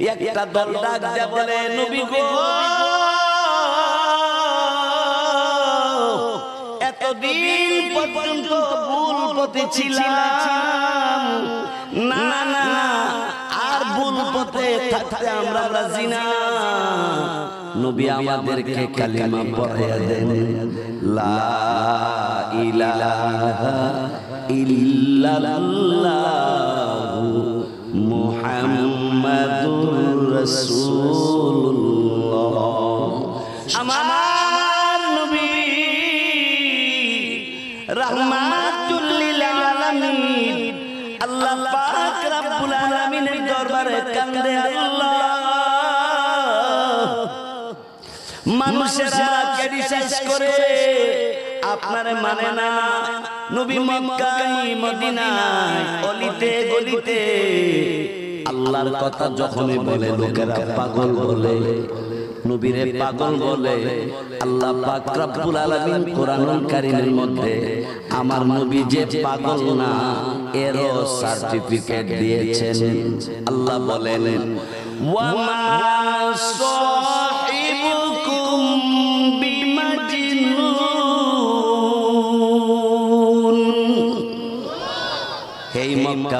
একটা দল ডাক বলে এতদিন পর্যন্ত ভুল পথে না না, আর ভুল পথে থাকতে আমরা রাজি না। নবী আমাদেরকে কালিমা পড়াইয়া দেন, লা ইলাহা ইল্লাল্লাহু। মুহাম্মাদুর রাসূলুল্লাহ। আমার নবী রহমাতুল লিল আলামিন আল্লাহ পাক রব্বুল আলামিনের দরবারে কান্দে আল্লাহ। মানুষেরা শেষ করে আপনারে মানে না। নবী মক্কায় মদিনায় অলিতে গলিতে আল্লাহর কথা যখনই বলে লোকেরা পাগল বলে নবীরে পাগল বলে আল্লাহ পাক রব্বুল আলামিন কোরআনুল কারীমের মধ্যে আমার নবী যে পাগল না এর সার্টিফিকেট দিয়েছেন। আল্লাহ বলেন ওয়ামা সাহিবুকুম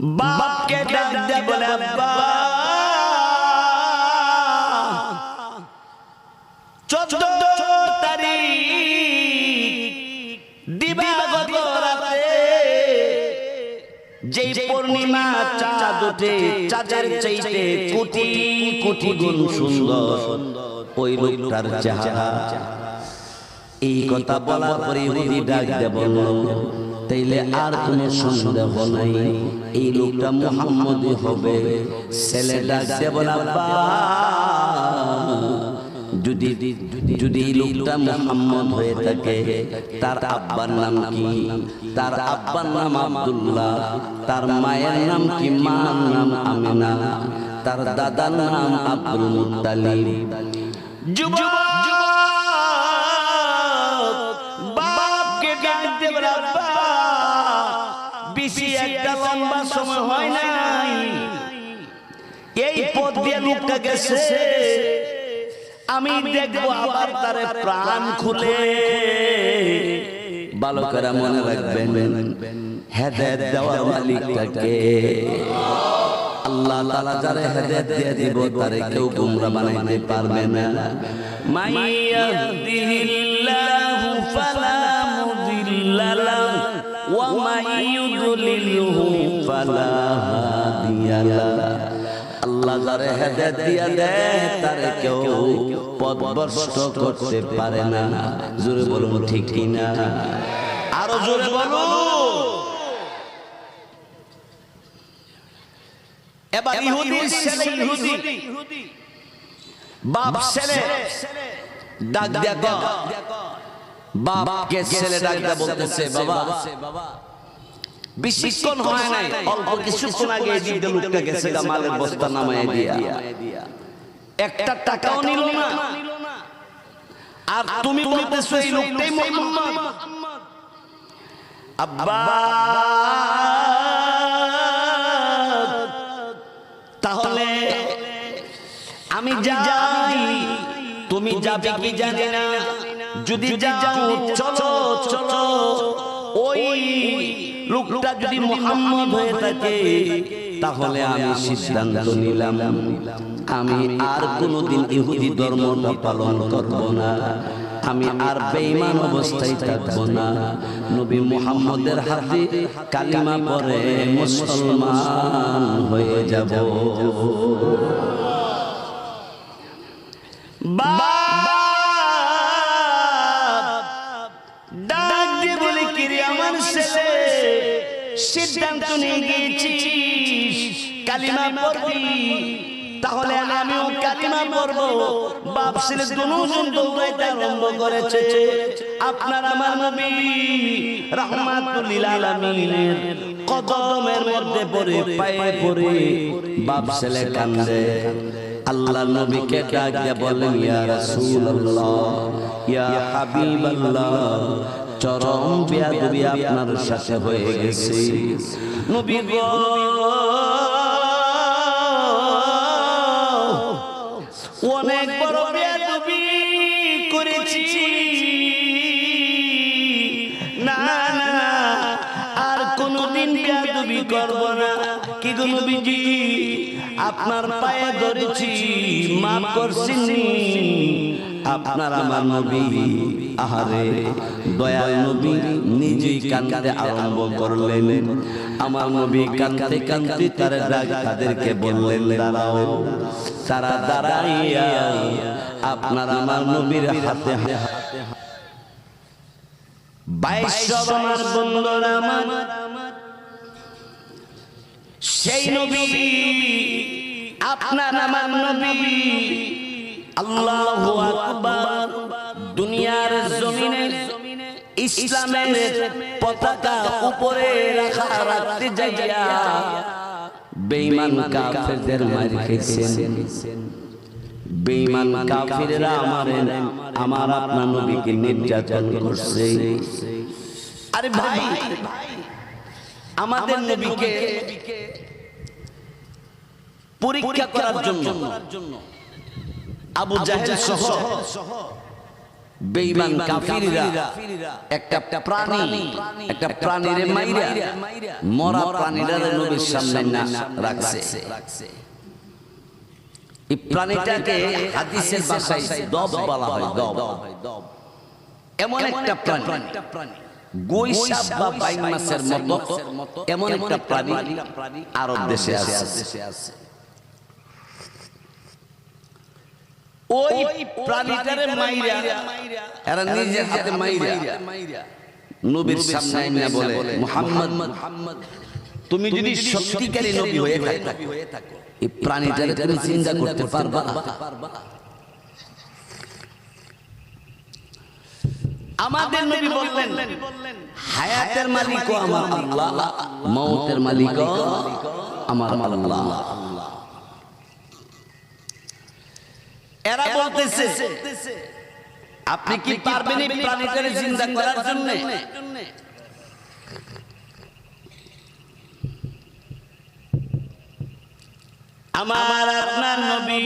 বাপকে ডাক দে বলে চোদ্দ তারিখ দিবাগত রাতে যেই পূর্ণিমা চাঁদ ওঠে চাঁদের চাইতে কোটি কোটি গুণ সুন্দর ওই লোকটার চেহারা। এই কথা বলার পরে ইহুদি ডাক দে বলল তাইলে আর কোনো সন্দেহ নাই। এই লোকটা মুহাম্মদই হবে। ছেলে ডাক দে বলা যদি যদি এই লোকটা মুহাম্মদ হয়ে থাকে তার আব্বার নাম কি? তার আব্বার নাম আব্দুল্লাহ। তার মায়ের নাম কি? মার নাম আমিনা। তার দাদার নাম আব্দুল মুত্তালিব। যুবক! লোকটা গেছে আমি দেখব আবার তারে প্রাণ খুলে। বালকেরা মনে রাখবেন হেদায়েত দেওয়ার মালিকটাকে। আল্লাহ তাআলা যারে হেদায়েত দিয়ে দিব তারে কেউ গুমরা বানাইতে পারবে না। মাইয়াহদিহিল্লাহু ফালা মুদিল্লা লাহু ওয়া মাইয়ুদলিলহু ফালা হাদিয়া লাহু আল্লাহ যারে হেদায়েত দিয়া দেয় তারে কেউ পথভ্রষ্ট করতে পারে না। জোরে বলুন ঠিক কি না আরও জোরে বলুন। এবার ইহুদি ছেলে ইহুদি। বাপ ছেলে। ডাক দিয়া কয়, বাপকে ছেলে ডাক দিয়া বলতেছে বাবা। বেশিক্ষণ হয় নাই। অল্প কিছুক্ষণ আগে লোকটা গেছে মালের বস্তা নামায় দিয়া। একটা টাকাও নিল না। আর তুমি বলতেছো এই লোকটাই মোহাম্মদ। আব্বা তাহলে আমি যাই। তুমি যাবে কি জানি না। যদি যাও চলো চলো। লোকটা যদি মোহাম্মদ হয়ে থাকে তাহলে আমি সিদ্ধান্ত নিলাম আমি আর কোনোদিন ইহুদি ধর্মটা পালন করব না। আমি আর বেঈমান অবস্থায় থাকব না। নবী মুহাম্মদের হাতে কালিমা পরে মুসলমান হয়ে যাব। ডাক কালিমা পড়বি। তাহলে আমিও কালিমা পড়ব। বাপ ছেলে দুজন দৌড়াইতে করেছে। আপনার আমার নবী রাহমাতুল আলামিনের কদমের মধ্যে পড়ে, পায়ে পড়ে বাপ ছেলে কান্দে। আল্লাহ নবীকে ডাক বলেন, ইয়া রাসূলুল্লাহ, ইয়া হাবিবাল্লাহ, চরম বিয়াদবি আপনার সাথে হয়ে গেছে। নবী গো অনেক বড় বেয়াদবি করেছি। না না আর কোনদিন বেয়াদবি করব না। কি গো নবীজি? আপনার পায়ে ধরেছি। মাফ করছেন আপনার আমার নবী। আহারে দয়াল নবী নিজেই কান্দতে আরম্ভ করলেন। আমার নবী কান্দতে কান্দতে তার ডাক তাদেরকে বললেন দাঁড়াও। তারা দাঁড়াইয়া আপনার আমার নবীর হাতে সেই নবী, আপনার আমার নবী। আল্লাহু দুনিয়ার জমিনে, ইসলামের পতাকা উপরে রাখা রাখতে যাইয়া বেঈমান কাফেরদের মার খেয়েছেন। বেঈমান কাফিররা আমার আমার আপনার নবীকে নির্যাতন করছে। আরে ভাই আমাদের নবীকে পরীক্ষা করার জন্য আবু জাহেল সহ বেঈমান কাফিররা একটা প্রাণী একটা প্রাণীরে মাইরা মরা প্রাণীরা নবীর সামনে না রাখছে। এই প্রাণীটাকে হাদিসের ভাষায় দব বলা হয় দব। এমন একটা প্রাণী গৈসাপ বা বাইন মাছের মতো এমন একটা প্রাণী আরব দেশে আছে। ওই প্রাণীটারে মাইরা এরা নিজের হাতে মাইরা। নবীর সামনে এনে বলে মুহাম্মদ তুমি যদি সত্যিকারী নবী হয়ে থাকো এই প্রাণীটারে তুমি চিন্তা করতে পারবা। আমাদের নবী বললেন হায়াতের মালিকও আমার আল্লাহ মৌতের মালিকও আমার আল্লাহ। এরা বলতেছে আপনি কি পারবেন এই প্রাণীটারে চিন্তা করার জন্য? আমার আপনার নবী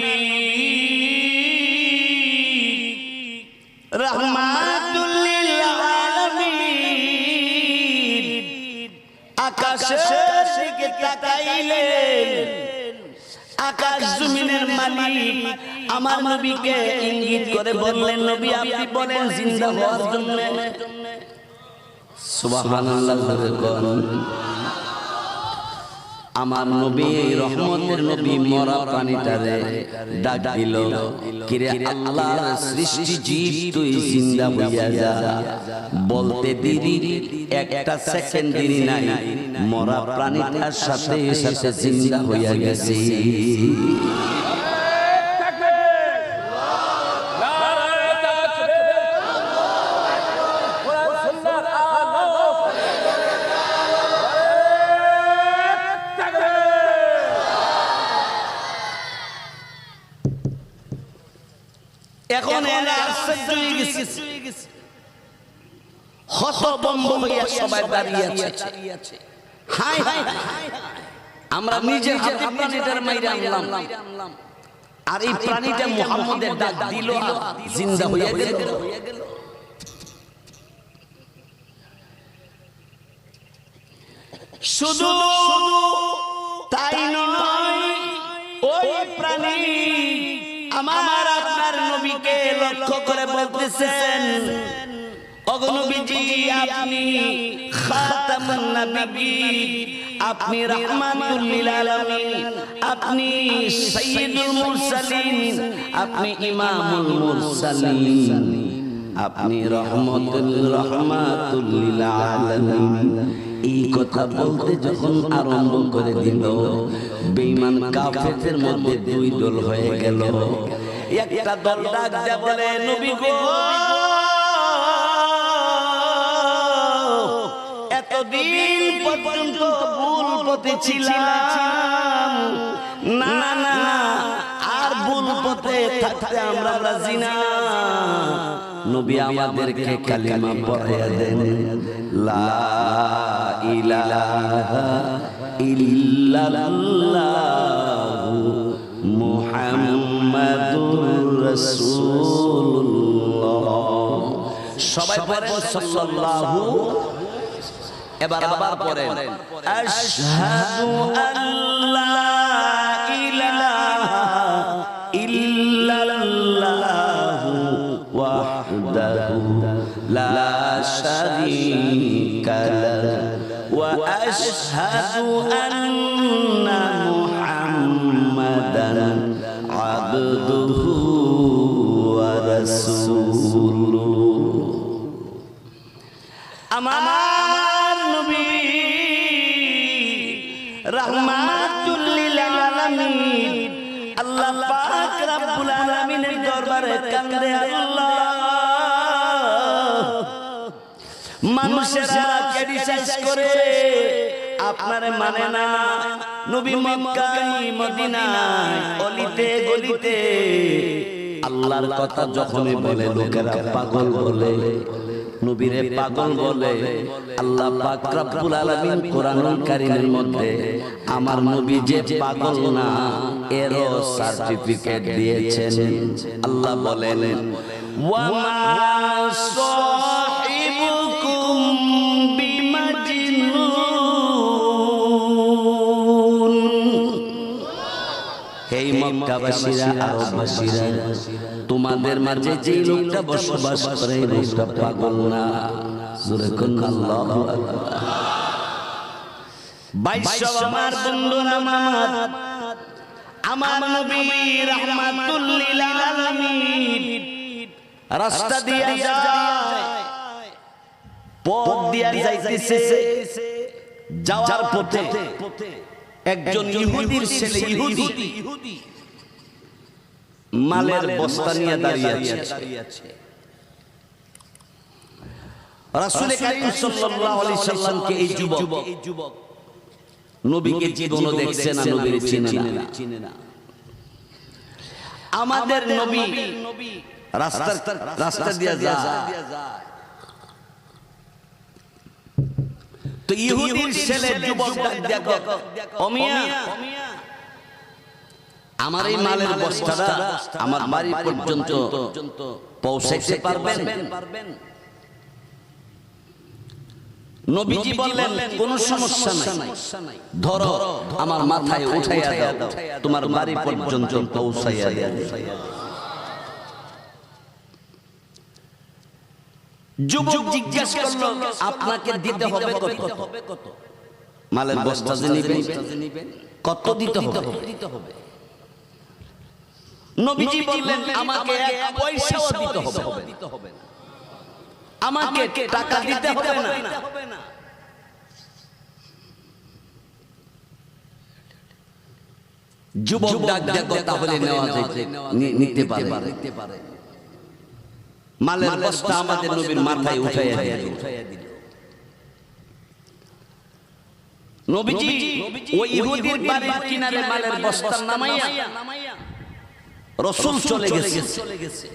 রহমাতুল্লিল আলামিন। আকাশের দিকে তাকাইলেন। আকাশ জমিনের মালিক। আমার নবীকে ইঙ্গিত করে বললেন নবী আপনি বলেন জিন্দা হওয়ার জন্য। সুবহানাল্লাহ আমার নবী রহমতের নবী মরা প্রাণীটারে ডাক দিল কিরে আল্লাহ সৃষ্টি জীব তুই জিন্দা হইয়া যা। বলতে দিদি একটা সেকেন্ড দেরি নাই। মরা প্রাণীটার সাথে সাথে জিন্দা হইয়া গেছে। এখন এরা আশ্চর্য হয়ে গেছে। হতবম্ব হইয়া সবাই দাঁড়িয়ে আছে। হাই হাই আমরা নিজের হাতে প্রাণীটার মাইরে আনলাম। আর এই প্রাণীটা মুহাম্মদের ডাক দিল জিন্দা হইয়া গেল। শুধু তাই নয় ওই প্রাণী আমার নবীকে লক্ষ্য করে বলতেছেন আপনি আপনি এই কথা বলতে যখন আরম্ভ করে দিল, বেঈমান কাফেরদের মধ্যে দুই দল হয়ে গেল। একটা দল ডাক দেয়া বলে নবী এতদিন পর্যন্ত ভুল পথে ছিলাম। না না আর ভুল পথে থাকতে আমরা রাজি না। নবী আমাদেরকে কালিমা পড়াইয়া দেন। লা ইলাহা ইল্লাল্লাহু মুহাম্মাদুর রাসূলুল্লাহ সবাই পড়ে সাল্লাল্লাহু। এবার আবার পড়েন। আশহাদু আল্লা ইলাহা ইল্লাল্লাহু ওয়াহদাহু লা শারীকা লাহু। ওয়া আশহাদু আন্না আমার নবী রহমাতুল লিল আলামিন। আল্লাহ পাক রব্বুল আলামিনের দরবারে কান্দে আল্লাহ। মানুষেরা করে আপনার মানে না। নবী মক্কায়, মদিনায়, অলিতে গলিতে। আল্লাহর কথা যখনই বলে, লোকেরা পাগল বলে। নবীরে পাগল বলে, আল্লাহ পাক রব্বুল আলামিন কোরআনুল কারীমের মধ্যে, আমার নবী যে পাগল না এর সার্টিফিকেট দিয়েছেন। আল্লাহ বলেন ওয়া মা সাহিবুকুম বিমাজনুন। এই মক্কাবাসীরা, আরববাসীরা তোমাদের মাঝে যে লোকটা বসবাস করে লোকটা পাগল না। জোরে কোন আল্লাহু বাইশ আমার বন্ধুরা আমার আমার নবী রাহমাতুল লিল আলামিন। রাস্তা দিয়া যায়। পথ দিয়া যাইতেছে। যাওয়ার পথে একজন ইহুদির ছেলে ইহুদি। মালের বস্তা নিয়ে দাঁড়িয়ে আছে। রাসূল কারীম সাল্লাল্লাহু আলাইহি সাল্লামকে এই যুবক নবীকে জীবনও দেখছে না নবীর চিনে না। আমাদের নবী রাস্তা রাস্তা দিয়ে যায়। তো ইহুদির ছেলে যুবক ডাক দেখো। অমিয়া। আমার এই মালের বস্তাটা আমার বাড়ি পর্যন্ত পৌঁছাইতে পারবেন? নবীজি বললেন কোনো সমস্যা নাই। ধরো আমার মাথায় উঠাইয়া দাও। তোমার বাড়ি পর্যন্ত পৌঁছাইয়া দাও। যুবক জিজ্ঞাসা করল আপনাকে দিতে হবে কত? মালের বস্তা যে নিবেন কত দিতে হবে? নবীজি বললেন আমাকে এক পয়সাও দিতে হবে না। আমাকে টাকা দিতে হবে না। যুবক ডাক ডাক তাহলে নেওয়া যায়। নিতে পারে। মালের বস্তা আমাদের নবীর মাথায় উঠাইয়া দিল। নবীজি ওই ইহুদির বাড়ির কিনারে মালের বস্তা নামাইয়া রসুল চলে গেছে।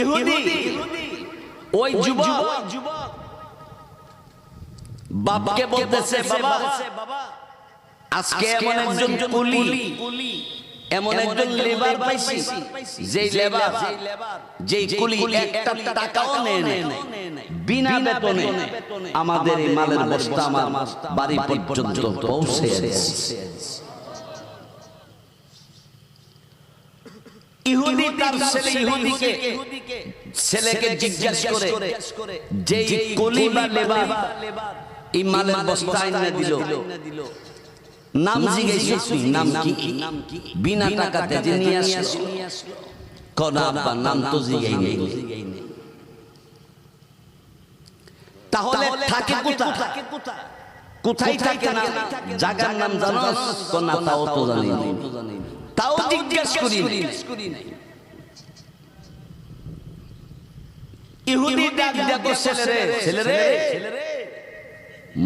ইহুদি ওই যুবক বাপকে বলতেছে বাবা আজকে এমন একজন কুলি এমন একজন লেবার পাইছি যেই লেবার যেই কুলি একটা টাকাও নেয় নাই। বিনা বেতনে আমাদের এই মালের বস্তা আমার বাড়ি পর্যন্ত পৌঁছে ইহুদি তার ছেলে ইহুদিকে ছেলেকে জিজ্ঞাসা করে যে কলি বা লেবার এই বস্তা আইনা দিল। নাম জিজ্ঞেস নাম কি? বিনা টাকাতে যে নিয়ে আসলো। কোন আব্বা নাম তো জিগাই নেই। তাহলে থাকে কোথায়? কোথায়? থাকে না? জায়গার নাম জানো কোন তাও তো জানি না। তাও জিজ্ঞেস করি নাই। ইহুদি ডাক দেখো ছেলেরে ছেলেরে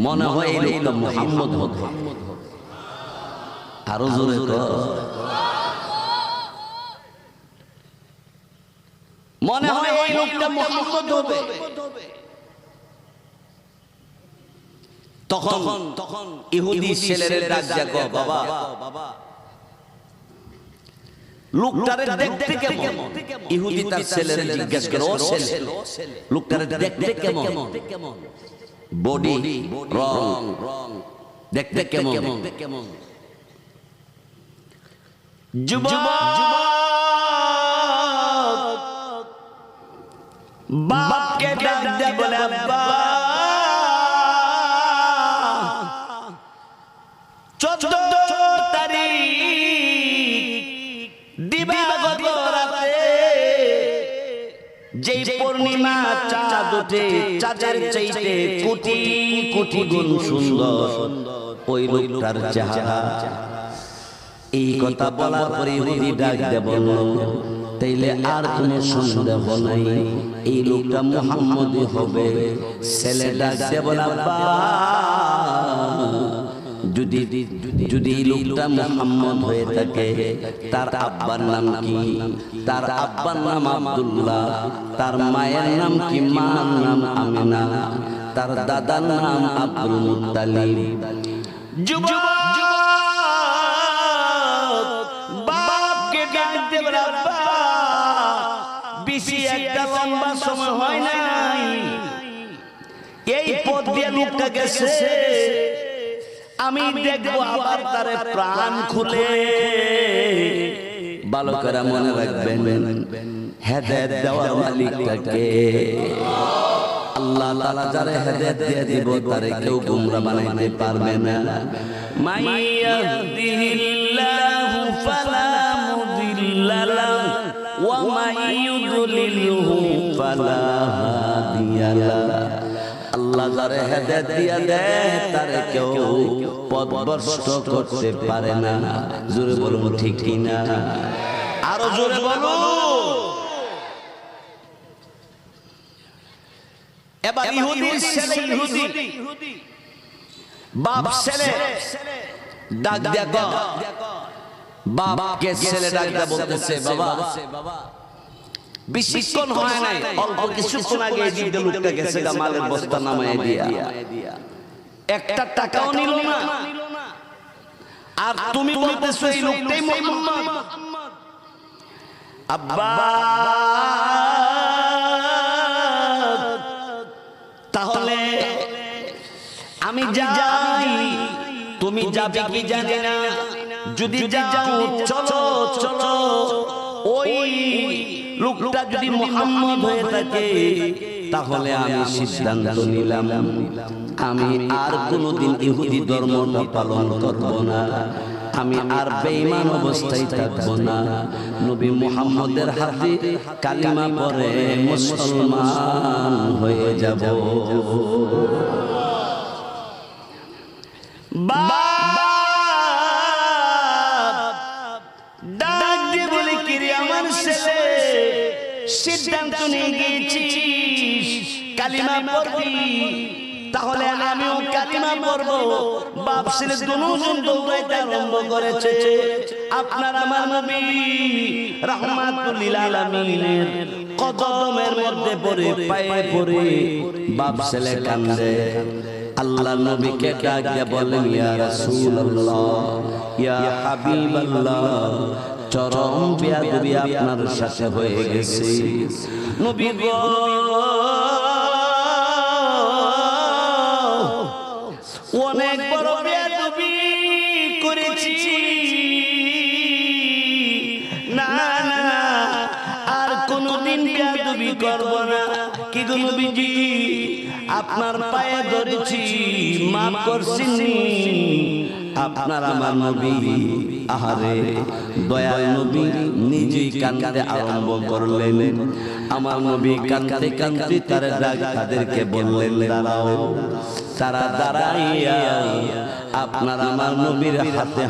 মনে হয় এই লোকটা মোহাম্মদ হবে। আরও জোরে মনে হয় এই লোকটা মোহাম্মদ হবে। তখন তখন ইহুদি ছেলেরে ডাক দেখো বাবা। লোকটারে দেখতে কেমন? ইহুদি তার ছেলেরে জিজ্ঞেস করে ও ছেলে লোকটারে দেখতে কেমন? বডি রং দেখতে কেমন? কেমন? যুবক বাপকে ডাক দে বলে আব্বা। পূর্ণিমা চাঁদ ওঠে, চাঁদের চাইতে কোটি কোটি গুণ সুন্দর। ওই লোকটার চেহারা। এই কথা বলার পরে ইহুদি ডাক দেব তাইলে আর সন্দেহ নাই, এই লোকটা হবে। ছেলে ডাক দে বলা যদি যদি লোকটা মুহাম্মদ হয়ে থাকে তার আব্বার নাম কি? তার আব্বার নাম আব্দুল্লাহ তার মায়ের নাম কি? মার নাম আমিনা তার দাদার নাম আব্দুল মুত্তালিব। যুবক বাপকে ডাক বেশি একটা লম্বা সময় হয় নাই। এই পথ দিয়ে লোকটা গেছে আমি দেখব আবার তারে প্রাণ খুলে। বালকেরা মনে রাখবেন হেদায়েত দেওয়ার মালিকটাকে আল্লাহ তাআলা যারে হেদায়েত দিয়ে দিব তারে কেউ গুমরা বানাইতে পারবে না। মাইয়াহদিহিল্লাহু ফালা মুদিল্লা লাহু ওয়া মাইয়ুদলিলহু ফালা হাদিয়া লাহু আল্লাহ যারে হেদায়েত দিয়া দেয় তারে কেউ পথভ্রষ্ট করতে পারে না। জোরে বলুন ঠিক কিনা আরও জোরে বলুন। এবার ইহুদির ছেলে ইহুদি। বাপ ছেলে ডাক দেখো বাপকে ছেলে ডাক দেয়া বলতেছে বাবা। বেশিক্ষণ হয় নাই। অল্প কিছুক্ষণ আগে লোকটা গেছে মালের বস্তা নামায় দিয়া। একটা টাকাও নিল না। আর তুমি বলতেছো এই লোকটাই মোহাম্মদ। আব্বা তাহলে আমি যাই। তুমি যাবে কি জানি না। যদি যাও চলো চলো ওই লোকটা যদি মোহাম্মদ হয়ে থাকে তাহলে আমি সিদ্ধান্ত নিলাম আমি আর কোনোদিন ইহুদি ধর্মটা পালন করব না। আমি আর বেঈমান অবস্থায় থাকব না। নবী মুহাম্মদের হাতে কালিমা পরে মুসলমান হয়ে যাব। বাপ সিদ্ধান্ত নিয়ে কালিমা পড়বি। তাহলে আমিও কালিমা পড়ব। বাপ ছেলে দুজন দৌড়াইতে আরম্ভ করেছে। আপনার আমার নবী রাহমাতুল আলামিনের কদমের মধ্যে পড়ে, পায়ে পড়ে বাপ ছেলে কান্দে আল্লাহ নবীকে ডাক দিয়ে বলেন ইয়া রাসূলুল্লাহ, ইয়া হাবিবাল্লাহ চরম বিয়াদবি আপনার সাথে হয়ে গেছে। নবী গো অনেক বড় বিয়াদবি করেছি। না না আর কোনদিন বিয়াদবি করব না। কি নবীজি? আপনার পায়ে ধরেছি, মাফ করছেন আপনার আমার নবী, আহারে, দয়াল নবী নিজেই কান্দতে আরম্ভ করলেন। আমার নবী কান্দতে কান্দতে তার ডাক তাদেরকে বললেন, দাঁড়াও, তারা দাঁড়াইয়া আপনার আমার নবীর হাতে